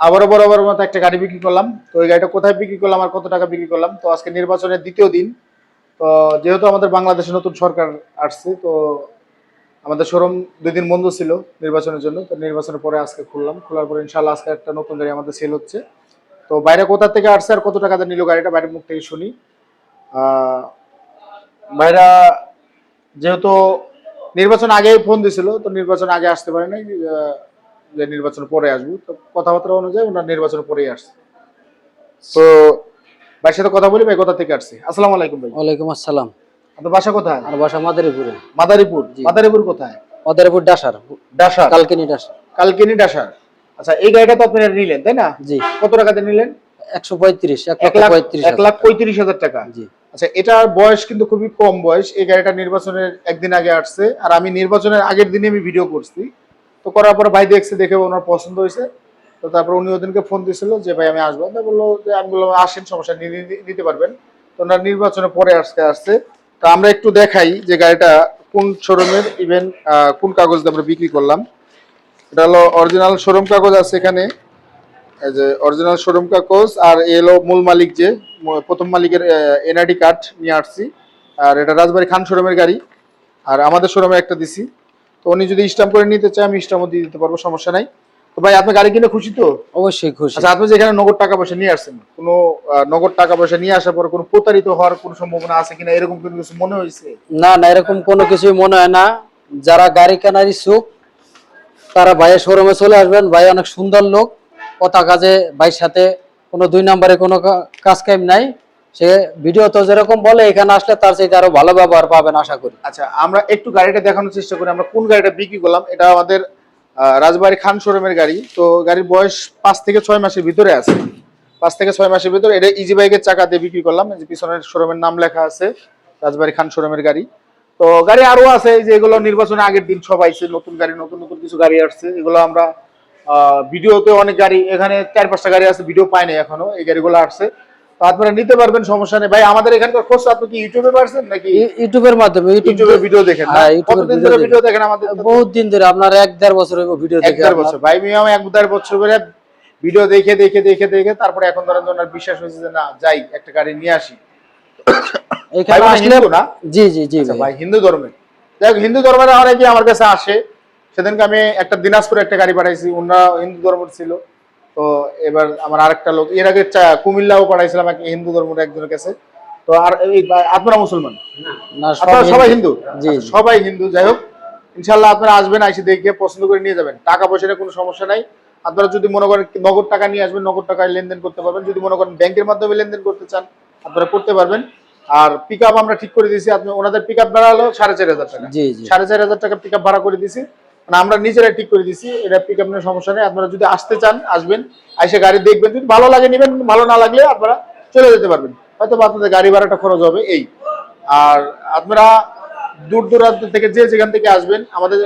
আবারও বরাবর মতো একটা গাড়ি বিক্রি করলাম। তো ওই গাড়িটা কোথায় বিক্রি করলাম আর কত টাকা বিক্রি করলাম? তো আজকে নির্বাচনের দ্বিতীয় দিন। তো যেহেতু আমাদের বাংলাদেশে নতুন সরকার আসছে, তো আমাদের শোরুম দুই দিন বন্ধ ছিল নির্বাচনের জন্য। তো নির্বাচনের পরে আজকে খুললাম। খোলার পরে ইনশাল্লাহ আজকে একটা নতুন গাড়ি আমাদের সেল হচ্ছে। তো বাইরে কোথা থেকে আসছে আর কত টাকা দিয়ে নিল গাড়িটা, বাইরের মুখ থেকে শুনি। ভাইরা, যেহেতু নির্বাচন আগে ফোন দিছিল, তো নির্বাচন আগে আসতে পারে নাই। যে নির্বাচন পরে আসব তো কথাবার্তা অনুযায়ী ওনার নির্বাচন পরেই আসছে। তো ভাইয়ের সাথে কথা বলি ভাই কোথা থেকে আসছে? আসসালামু আলাইকুম ভাই। ওয়ালাইকুম আসসালাম। আপনার বাসা কোথায়? আর বাসা মাদারীপুরে। মাদারীপুর? জি। মাদারীপুর কোথায়? মাদারীপুর ডাসার। ডাসার? কালকিনি ডাসার। কালকিনি ডাসার। আচ্ছা এই গাড়িটা তো আপনি নিলেন তাই না? জি। কত টাকাতে নিলেন? একশো পঁয়ত্রিশ এক লাখ পঁয়ত্রিশ হাজার টাকা। জি। আচ্ছা এটার বয়স কিন্তু খুবই কম বয়স। এই গাড়িটা নির্বাচনের একদিন আগে আসছে। আর আমি নির্বাচনের আগের দিনে আমি ভিডিও করছি। তো করার পরে ভাই দেখছে, দেখে ওনার পছন্দ হয়েছে। তো তারপর উনি ওদিনকে ফোন দিয়েছিল যে, ভাই, আমি আসব। তো বলল যে, আমি বললাম, আসেন, সমস্যা নিতে পারবেন। তো ওনার নির্বাচনের পরে আজকে আসছে। তো আমরা একটু দেখাই যে গাড়িটা কোন শোরুমের ইভেন কোন কাগজ দিয়ে আমরা বিক্রি করলাম। এটা হলো অরিজিনাল শোরুম কাগজ আছে এখানে। যে অরিজিনাল শোরুম কাগজ, আর এ হলো মূল মালিক যে প্রথম মালিকের এনআইডি কার্ড নিয়ে আসছি। আর এটা রাজবাড়ি খান শোরুমের গাড়ি। আর আমাদের শোরুমে একটা দিছি। তো উনি যদি স্টাম্প করে নিতে চায় আমি স্টাম্পও দিয়ে দিতে পারব সমস্যা নাই। তো ভাই আপনি গাড়ি কিনে খুশি তো? অবশ্যই খুশি। আচ্ছা আপনি যেখানে নগদ টাকা পয়সা নিয়ে আসছেন কোনো নগদ টাকা পয়সা নিয়ে আসার পর কোনো প্রতারিত হওয়ার কোনো সম্ভাবনা আছে কিনা? এরকম কোনো কিছু মনে হয়েছে? না না এরকম কোনো কিছুই মনে হয় না। যারা গাড়ি কেনার ইচ্ছুক তারা ভাইয়ের শোরুমে চলে আসবেন। ভাই অনেক সুন্দর লোক। কথা কাজে ভাইয়ের সাথে কোনো দুই নম্বরে কোনো কাজ কাম নাই। সে ভিডিও তো যেরকম বলে, এখানে আসলে তার চাইতে আরও ভালো ব্যবহার পাবেন আশা করি। আচ্ছা আমরা একটু গাড়িটা দেখানোর চেষ্টা করি। আমরা কোন গাড়িটা বিক্রি করলাম? এটা আমাদের রাজবাড়ি খান শোরুমের গাড়ি। তো গাড়ির বয়স পাঁচ থেকে ছয় মাসের ভিতরে আছে। পাঁচ থেকে ছয় মাসের ভিতরে এটা ইজি বাইকের চাকা দিয়ে বিক্রি করলাম। যে পিছনের শোরুমের নাম লেখা আছে, রাজবাড়ি খান শোরুমের গাড়ি। তো গাড়ি আরও আছে যে এগুলো নির্বাচনের আগের দিন সব আইছে, নতুন গাড়ি, নতুন নতুন কিছু গাড়ি আসছে। এগুলো আমরা ভিডিওতে অনেক গাড়ি, এখানে চার পাঁচটা গাড়ি আছে, ভিডিও পাইনি এখনও। এই গাড়িগুলো আসছে। আপনারা নিতে পারবেন সমস্যা নেই। ভাই আমাদের এখানকার খোঁজ আপনি কি ইউটিউবে পারছেন নাকি? ইউটিউবের মাধ্যমে ইউটিউবে ভিডিও দেখেন হ্যাঁ, কতদিন ভিডিও ধরে ভিডিও দেখেন আমাদের বহুত দিন ধরে আপনার এক দেড় বছর হইব ভিডিও এক দেখে দেড় আপনার। বছর। ভাই এক দেড় বছর ধরে ভিডিও দেখে দেখে দেখে দেখে তারপরে এখন ধরেন ওনার বিশ্বাস হয়েছে যে না যাই একটা গাড়ি নিয়ে আসি। এখানে মানে আসলে হিন্দু না? জি জি জি আচ্ছা, ভাই। হিন্দু ধর্মের। যাই হোক, হিন্দু ধর্মের অনেকে আমার কাছে আসে। সেদিনকে আমি একটা দিনাজপুরে একটা গাড়ি পাঠাইছি ওনারা হিন্দু ধর্মের ছিল। তো এবার আমার আরেকটা লোক এর আগে কুমিল্লাও পাঠাইছিলাম এক হিন্দু ধর্মের একজনের কাছে। তো আর আপনারা মুসলমান? আপনারা সবাই হিন্দু। জি আচ্ছা, সবাই হিন্দু যাই হোক। ইনশাল্লাহ আপনারা আসবেন এসে দেখে পছন্দ করে নিয়ে যাবেন। টাকা পয়সার কোনো সমস্যা নাই। আপনারা যদি মনে করেন নগদ টাকা নিয়ে আসবেন নগদ টাকায় লেনদেন করতে পারবেন। যদি মনে করেন ব্যাংকের মাধ্যমে লেনদেন করতে চান আপনারা করতে পারবেন। আর পিক আমরা ঠিক করে দিয়েছি আপনি ওনাদের পিক আপ ভাড়া হলো সাড়ে চার হাজার টাকা। জি জি। সাড়ে চার হাজার টাকা পিক আপ ভাড়া করে দিয়েছি। মানে আমরা নিজেরাই ঠিক করে দিয়েছি এটা পিক আপ সমস্যা নেই। আপনারা যদি আসতে চান, আসবেন এসে গাড়ি দেখবেন। যদি ভালো লাগে, নেবেন, ভালো না লাগলে আপনারা চলে যেতে পারবেন। হয়তো আপনাদের গাড়ি ভাড়াটা খরচ হবে, এই। আর আপনারা দূর দূরান্ত থেকে যে যেখান থেকে আসবেন, আমাদের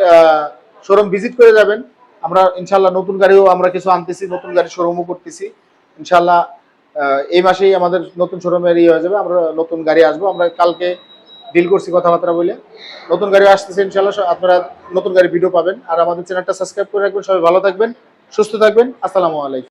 শোরুম ভিজিট করে যাবেন। আমরা ইনশাল্লাহ নতুন গাড়িও আমরা কিছু আনতেছি, নতুন গাড়ি শোরুমও করতেছি। ইনশাল্লাহ এই মাসেই আমাদের নতুন শোরুমের ইয়ে হয়ে যাবে, আমরা নতুন গাড়ি আসব। আমরা কালকে ডিল করছি কথাবার্তা বলে। নতুন গাড়ি আসতেছে ইনশাল্লাহ আপনারা নতুন গাড়ি ভিডিও পাবেন। আর আমাদের চ্যানেলটা সাবস্ক্রাইব করে রাখবেন। সবাই ভালো থাকবেন, সুস্থ থাকবেন। আসসালামু আলাইকুম।